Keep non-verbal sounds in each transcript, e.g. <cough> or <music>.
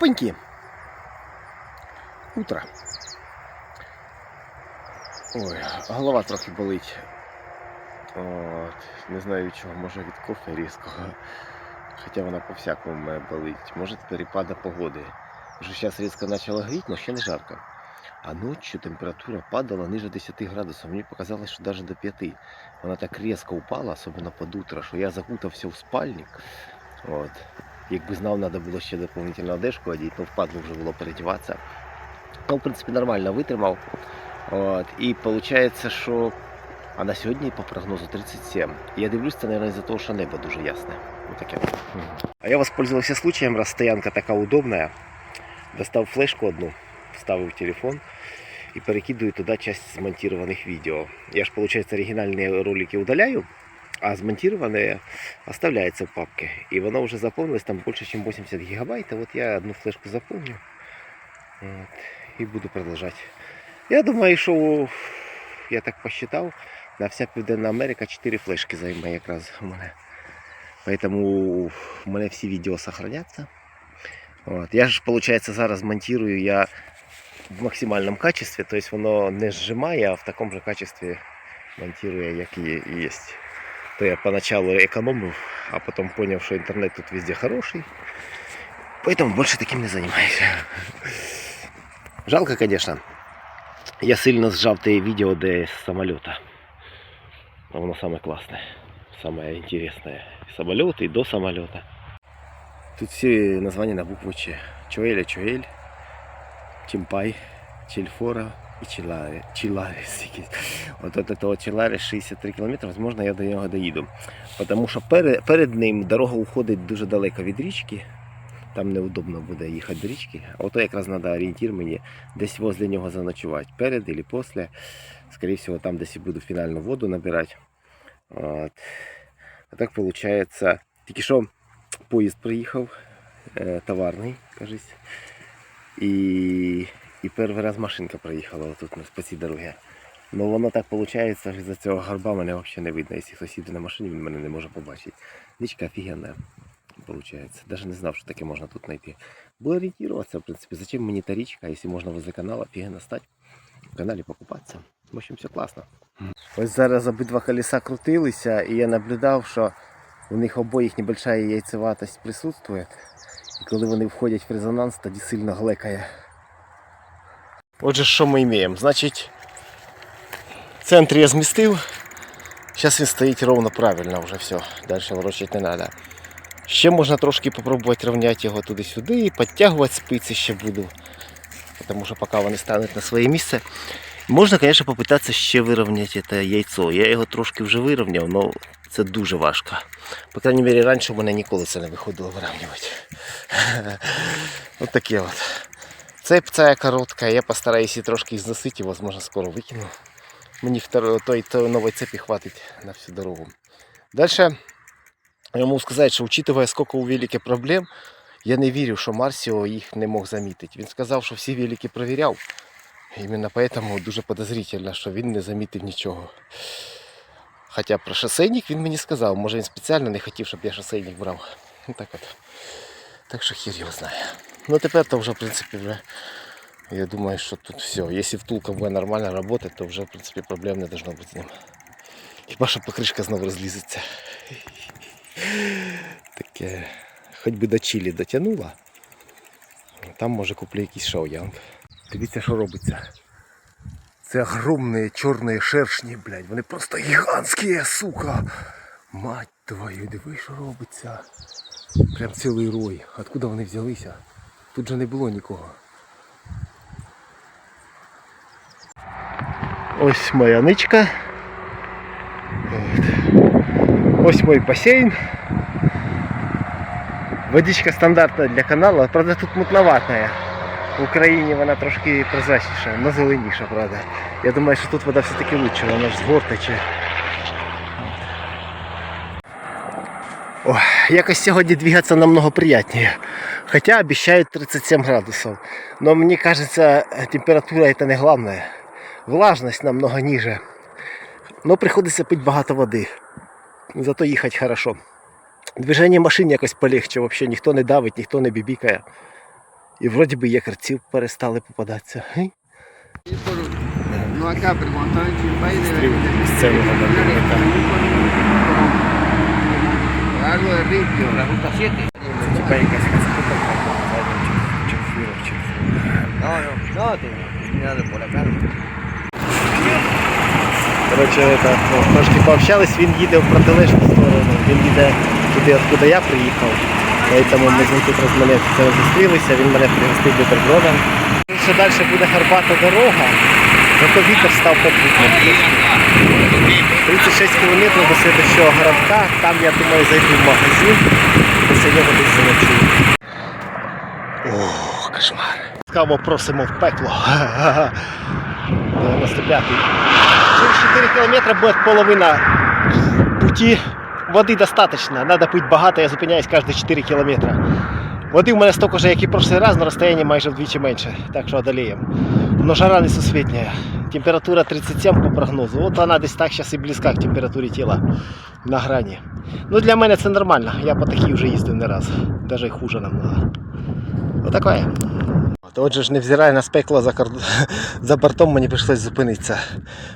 Опаньки. Утро. Ой, голова трохи болить. От, не знаю від чого, може від кофе різкого. Хоча вона по-всякому мене болить. Може від перепада погоди. Вже зараз різко почало гріти, але ще не жарко. А ночью температура падала ниже 10 градусов. Мені показалось, що навіть до 5. Вона так різко упала, особливо під утро, що я закутався в спальник. От. Якби знав, треба було ще дополнительну одежку одіти, то впадло вже було передіватися. Ну, в принципі, нормально витримав. От. І виходить, що а на сьогодні по прогнозу 37. Я дивлюсь, це, мабуть, із-за того, що небо дуже ясне. Вот таке. А я воспользовался случаем, раз стоянка така удобная. Достав флешку одну, вставив телефон і перекидую туди часть змонтированных видео. Я ж, получается, оригинальные ролики удаляю, а змонтированные оставляется в папке. И воно уже заполнилось там больше, чем 80 гигабайт. А вот я одну флешку заполню вот, и буду продолжать. Я думаю, що я так посчитав, на вся Південна Америка 4 флешки займе якраз у мене. Поэтому у мене всі відео сохраняться. От. Я ж, виходить, зараз монтирую я в максимальному качестві, тобто воно не зжимає, а в такому же качестві монтирую, як і є. То я поначалу економив, а потім зрозумів, що інтернет тут везде хороший. Поэтому більше таким не займаюся. Жалко, конечно. Я сильно сжав те відео, де з самоліта. А воно саме класне, саме інтересне. Самоліт і до самоліта. Тут всі названня на букву Ч. Чоеля, Чоель, Чимпай, Чельфора Чиларе. Чиларес якийсь. От от этого Чиларес 63 км, возможно, я до нього доїду. Тому що перед, перед ним дорога уходить дуже далеко від річки. Там неудобно буде їхати до річки. А ото якраз треба орієнтир мені десь возле нього заночувати. Перед або після. Скорее всего, там десь і буду фінальну воду набирати. От. А так виходить, тільки що поїзд приїхав, е, товарний, кажись. І, і перший раз машинка приїхала тут по цій дорогі. Ну воно так виходить, що за цього горба мене взагалі не видно. Якщо хтось на машині, він мене не може побачити. Річка офігенна. Получается. Даже не знав, що таке можна тут знайти. Буду орієнтуватися, в принципі, зачем мені та річка, якщо можна возле каналу офігенно стати, в каналі покупатися. В общем, все класно. Ось зараз обидва колеса крутилися, і я наблюдав, що у них обоїх небольшая яйцеватость присутствує. І коли вони входять в резонанс, тоді сильно глекає. Отже, що ми маємо? Значить, центр я змістив. Зараз він стоїть ровно правильно вже все. Далі ворочати не треба. Ще можна трошки попробувати рівняти його туди-сюди, і підтягувати спиці ще буду. Тому що поки вони стануть на своє місце. Можна, звісно, попитатися ще вирівняти це яйцо. Я його трошки вже вирівняв, але це дуже важко. По крайній мірі, раніше в мене ніколи це не виходило вирівнювати. <laughs> Ось таке от. Цепця коротка, я постараюсь її трошки зносити, можливо, скоро викину. Мені втор- той, той нової цепі хватить на всю дорогу. Дальше я можу сказати, що учитывая, сколько у велики проблем, я не вірю, що Марсіо їх не мог замітити. Він сказав, що всі велики провіряв. Іменно поэтому дуже подозрительно, що він не замітив нічого. Хоча про шосейник він мені сказав, може він спеціально не хотів, щоб я шосейник брав. Ну, так от. Так що хір його знає. Ну тепер то вже, в принципі, вже. Я думаю, що тут все. Якщо втулка буде нормально працювати, то вже в принципі проблем не должно бути з ним. Хіба що покришка знову розлізеться. Таке. Хоч би до Чилі дотягнула. Там може куплю якийсь шоуянг. Дивіться, що робиться. Це огромні чорні шершні, блядь. Вони просто гігантські, сука. Мать твою, диви, що робиться. Прям цілий рой. Откуда вони взялися? Тут же не було нікого. Ось моя ничка. Ось мой бассейн. Водичка стандартна для каналу, правда тут мутноватая. В Україні вона трошки прозрачніша, но зеленіша, правда. Я думаю, що тут вода все-таки лучше, вона ж з гор. Якось сьогодні двигатися намного приятнее. Хотя обещают 37 градусов. Но мне кажется, температура это не главное. Влажность намного ниже. Но приходиться пити багато води. Зато їхати хорошо. Движення машин якось полегче, вообще ніхто не давить, ніхто не бібікає. І вроді би якорців перестали попадатися. En Chimbay de місцевого La ruta 7. Типа якась чи фіров, чи No, no, no, te mirando por acá. Коротше, так, ну, трошки пообщались, він їде в протилежну сторону. Він їде туди, откуда я приїхав. Тому ми з ним тут розмовляємося, зустрілися, він мене пригостив бутербродом. Ще далі буде гарбата дорога, зато вітер став попутним. 36 кілометрів до слідчого городка, там я думаю зайду в магазин, після нього десь заночую. Ох, кошмар. Каво просимо в пекло. 95-й. Через 4 километра будет половина пути. Води достаточно. Надо пить багато, я зупиняюсь кожні 4 кілометри. Води в мене стільки ж, як і прошлий раз, на розстоянні майже вдвічі менше. Так що одоліємо. Но жара несусветная. Температура 37 по прогнозу. От вона десь так зараз і близька к температурі тіла на грані. Ну для мене це нормально. Я по такій вже їздив не раз. Даже й хуже намного. Отаке. От Отже ж, невзирає на спекло за, корд... <laughs> за бортом, мені прийшлось зупинитися,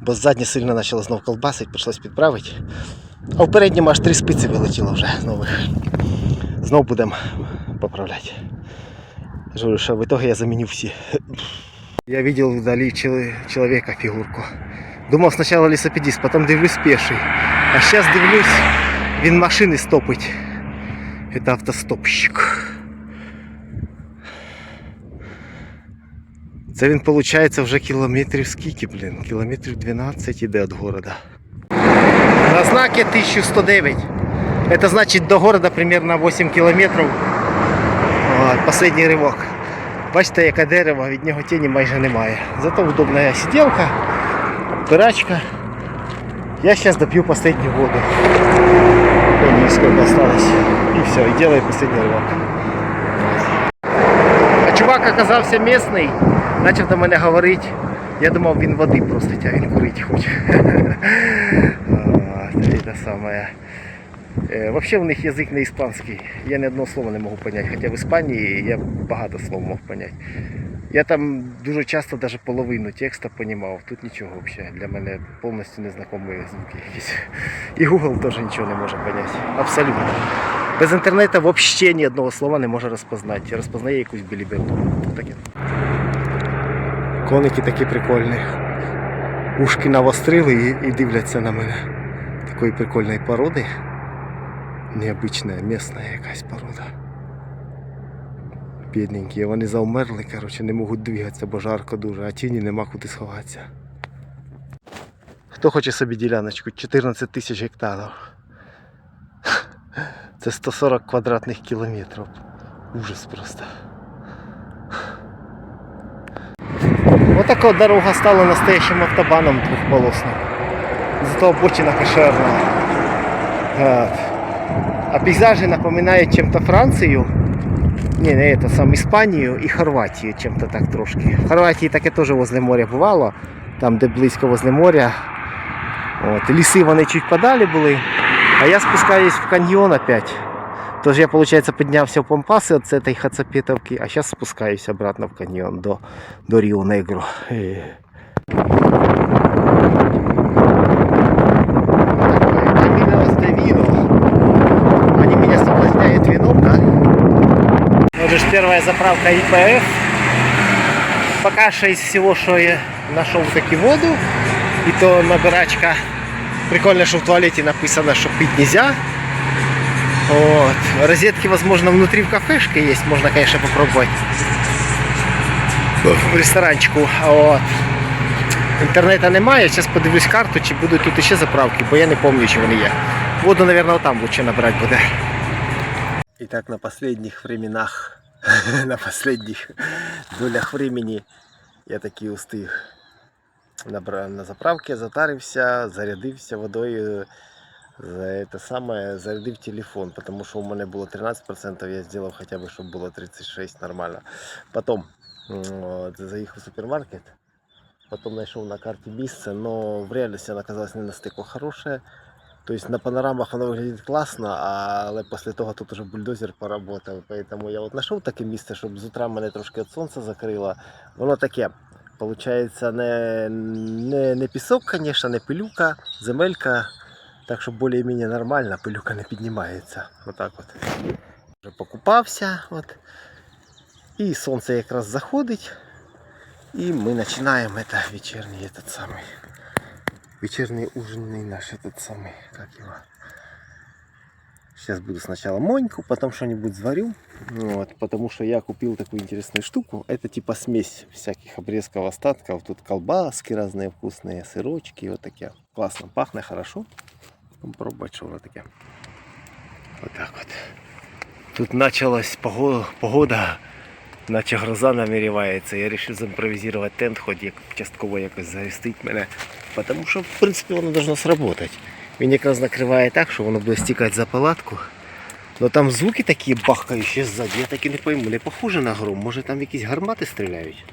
бо ззаднє сильно почало знов колбасити, прийшлось підправити. А в передньому аж три спиці вилетіло вже нових. Знов будемо поправляти. Я ж говорю, що в итоге я заміню всі. Я видел вдали чел- человека фигурку. Думав спочатку велосипедист, потім дивлюсь пеший. А зараз дивлюсь, він машини стопить. Это автостопщик. Це він, виходить, вже кілометрів скільки, блін? Кілометрів 12 іде від города. На знаке 1109. Это значит до города примерно 8 кілометрів. От, Последній ривок. Бачите, яке дерево, від нього тіні майже немає. Зато удобна сиделка, пирачка. Я сейчас допью последнюю воду. Помню, сколько осталось. И все, и делаю последний рывок. А чувак оказався місний, почав до мене говорити. Я думав, він води просто тя, він курить хоче. <laughs> Е, Вообще у них язик не іспанський. Я ні одного слова не можу поняти. Хоча в Іспанії я багато слов мог поняти. Я там дуже часто навіть половину текста понімав. Тут нічого взагалі. Для мене повністю незнайомі звуки якісь. І Google теж нічого не може поняти. Абсолютно. Без інтернету взагалі ні одного слова не може розпознати. Розпознає якусь біліберду. Таке. Коники такі прикольні. Ушки навострили і дивляться на мене. Такої прикольної породи. Необычна місна якась порода. Бідненькі, вони завмерли, коротше, не можуть двигатися, бо жарко дуже, а тіні нема куди сховатися. Хто хоче собі діляночку? 14 тисяч гектарів. <laughs> Це 140 квадратних кілометрів. Ужас просто. Отака дорога стала настоящим автобаном двухполосним. Зато обочина кошерная. Вот. А пейзажи напоминают чем-то Францию. Не, не это сам Іспанію і Хорватію чем-то так трошки. В Хорватії таке теж возле моря бувало, там де близько возле моря. От, ліси вони чуть подалі були. А я спускаюсь в каньйон опять. Тож я, получается, піднявся в Пампаси от этой Хацапетовки, а зараз спускаюсь обратно в каньйон до, до Ріо Вот же ж первая заправка ИПФ. Пока что из всего, что я нашел таки воду, и то набирачка. Прикольно, что в туалете написано, что пить нельзя. Вот. Розетки, возможно, внутри в кафешке есть. Можно, конечно, попробовать. В ресторанчику. Вот. Інтернету немає, зараз подивлюсь карту, чи будуть тут ще заправки, бо я не пам'ятаю, чи вони є. Воду, мабуть, там лучше набрати буде. І так на останніх временах, <laughs> на останніх долях времени я таки устиг. На заправці затарився, зарядився водою. За це саме зарядив телефон, тому що у мене було 13%, я зробив хоча б, щоб було 36 нормально. Потім заїхав в супермаркет. Потом нашел на карте місце, но в реальности она оказалась не настолько хорошая. Тобто на панорамах воно виглядає класно, але після того тут уже бульдозер поработав. Тому я от знайшов таке місце, щоб з утра мене трошки від сонця закрило. Воно таке. Получається, не, не, не пісок, звісно, не пилюка, земелька. Так що більш-менш нормально, пилюка не піднімається. Отак от. Вже покупався. От. І сонце якраз заходить. І ми починаємо вечірній самий. Вечерний ужинный наш этот самый, как его. Сейчас буду сначала моньку, потом что-нибудь заварю. Вот, потому что я купил такую интересную штуку. Это типа смесь всяких обрезков, остатков. Тут колбаски разные вкусные, сырочки, вот такие. Классно, пахнет хорошо. Будем пробовать, что оно такое. Вот так вот. Тут началась погода, погода наче гроза намірівається. Я вирішив зімпровізувати тент, хоч як частково якось захистить мене. Тому що, в принципі, воно повинно сработати. Він якраз накриває так, що воно буде стікати за палатку. Но там звуки такі бахкаючі ззаді, я так і не пойму, не похоже на гром. Може там якісь гармати стріляють?